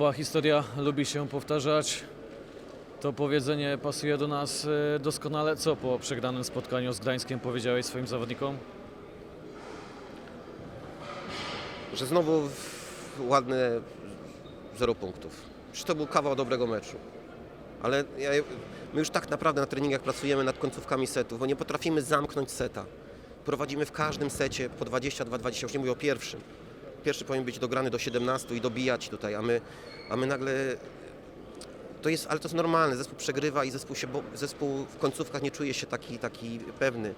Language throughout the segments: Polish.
Kuba, historia lubi się powtarzać. To powiedzenie pasuje do nas e, doskonale. Co po przegranym spotkaniu z Gdańskiem powiedziałeś swoim zawodnikom? że znowu ładne zero punktów. Przecież to był kawał dobrego meczu. Ale ja, my już tak naprawdę na treningach pracujemy nad końcówkami setów, bo nie potrafimy zamknąć seta. Prowadzimy w każdym secie po 22-20, już nie mówię o pierwszym. Pierwszy powinien być dograny do 17 i dobijać tutaj, a my, a my nagle... To jest, ale to jest normalne, zespół przegrywa i zespół, się, zespół w końcówkach nie czuje się taki, taki pewny.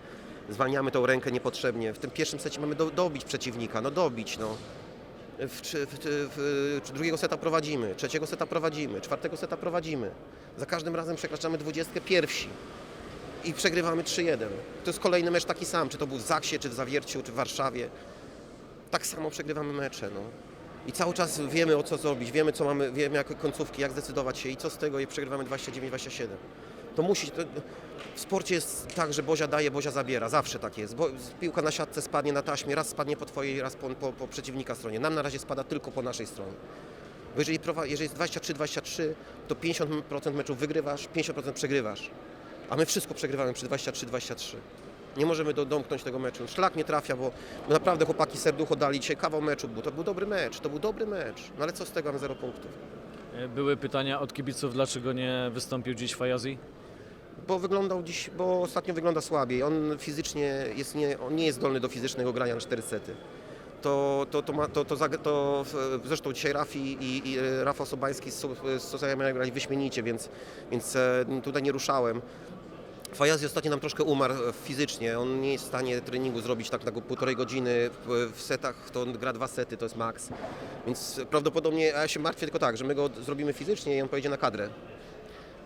Zwalniamy tą rękę niepotrzebnie. W tym pierwszym secie mamy do, dobić przeciwnika, no dobić, no. W, w, w, w, drugiego seta prowadzimy, trzeciego seta prowadzimy, czwartego seta prowadzimy. Za każdym razem przekraczamy 20 pierwsi i przegrywamy 3-1. To jest kolejny mecz taki sam, czy to był w Zaksie, czy w Zawierciu, czy w Warszawie. Tak samo przegrywamy mecze, no. I cały czas wiemy o co zrobić, wiemy co mamy, wiemy jak końcówki, jak zdecydować się i co z tego i przegrywamy 29-27. To musi, to, w sporcie jest tak, że Bozia daje, Bozia zabiera, zawsze tak jest. Bo piłka na siatce spadnie na taśmie, raz spadnie po twojej, raz po, po, po przeciwnika stronie. Nam na razie spada tylko po naszej stronie. Bo jeżeli, jeżeli jest 23-23, to 50% meczów wygrywasz, 50% przegrywasz. A my wszystko przegrywamy przy 23-23. Nie możemy do, domknąć tego meczu. Szlak nie trafia, bo bo naprawdę chłopaki serducho dali dzisiaj kawał meczu. Był. To był dobry mecz, to był dobry mecz. No ale co z tego, mamy 0 punktów. E, Były pytania od kibiców, dlaczego nie wystąpił dziś Fajazi? Bo wyglądał dziś, bo ostatnio wygląda słabiej. On fizycznie jest nie, on nie jest zdolny do fizycznego grania na cztery sety. To, to, to, ma, to, to, to w- zresztą dzisiaj Rafi i, i e, Rafał Sobański z, z Sosajami grali wyśmienicie, więc, więc e, tutaj nie ruszałem. Fajazi ostatnio nam troszkę umarł e, fizycznie. On nie jest w stanie treningu zrobić tak na go- półtorej godziny. W, setach to on gra dwa sety, to jest maks. Więc prawdopodobnie ja się martwię tylko tak, że my go zrobimy fizycznie i on pojedzie na kadrę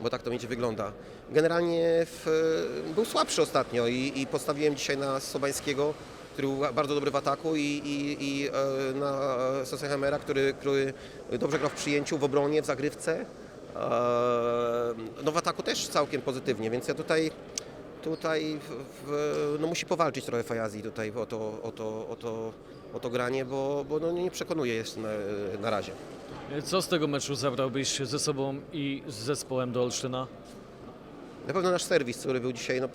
bo tak to będzie wygląda. Generalnie w, był słabszy ostatnio i, i postawiłem dzisiaj na Sobańskiego, który był bardzo dobry w ataku i, i, i e, na Sossenheimera, który, który dobrze grał w przyjęciu, w obronie, w zagrywce. E, No w ataku też całkiem pozytywnie, więc ja tutaj tutaj w, no musi powalczyć trochę Fajazi tutaj o to, o to, o to, o to granie, bo, bo no nie przekonuje jest na, na razie. Co z tego meczu zabrałbyś ze sobą i z zespołem do Olsztyna? Na pewno nasz serwis, który był dzisiaj no,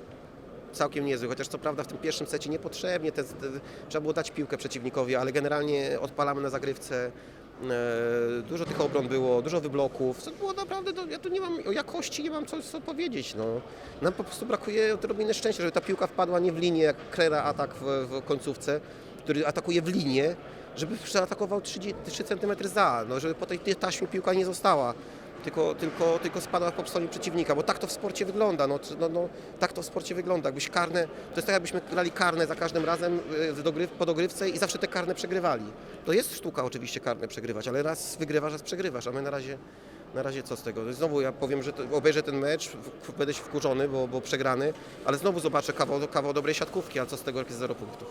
całkiem niezły, chociaż co prawda w tym pierwszym secie niepotrzebnie, te, te, trzeba było dać piłkę przeciwnikowi, ale generalnie odpalamy na zagrywce. E, dużo tych obron było, dużo wybloków. To było naprawdę, ja tu nie mam, o jakości nie mam co, co powiedzieć. No. Nam po prostu brakuje odrobiny szczęścia, żeby ta piłka wpadła nie w linię, jak Krera atak w, w końcówce, który atakuje w linię, żeby przeatakował 3, 3 cm za, no, żeby po tej taśmie piłka nie została tylko, tylko, tylko spada po stronie przeciwnika, bo tak to w sporcie wygląda. No, no, no, tak to w sporcie wygląda. Jakbyś karne, to jest tak jakbyśmy grali karne za każdym razem y, po dogrywce i zawsze te karne przegrywali. To jest sztuka oczywiście karne przegrywać, ale raz wygrywasz, raz przegrywasz, a my na razie, na razie co z tego? Znowu ja powiem, że to, obejrzę ten mecz, będę się wkurzony, bo, bo przegrany, ale znowu zobaczę kawał, kawał dobrej siatkówki, a co z tego, jak jest zero punktów.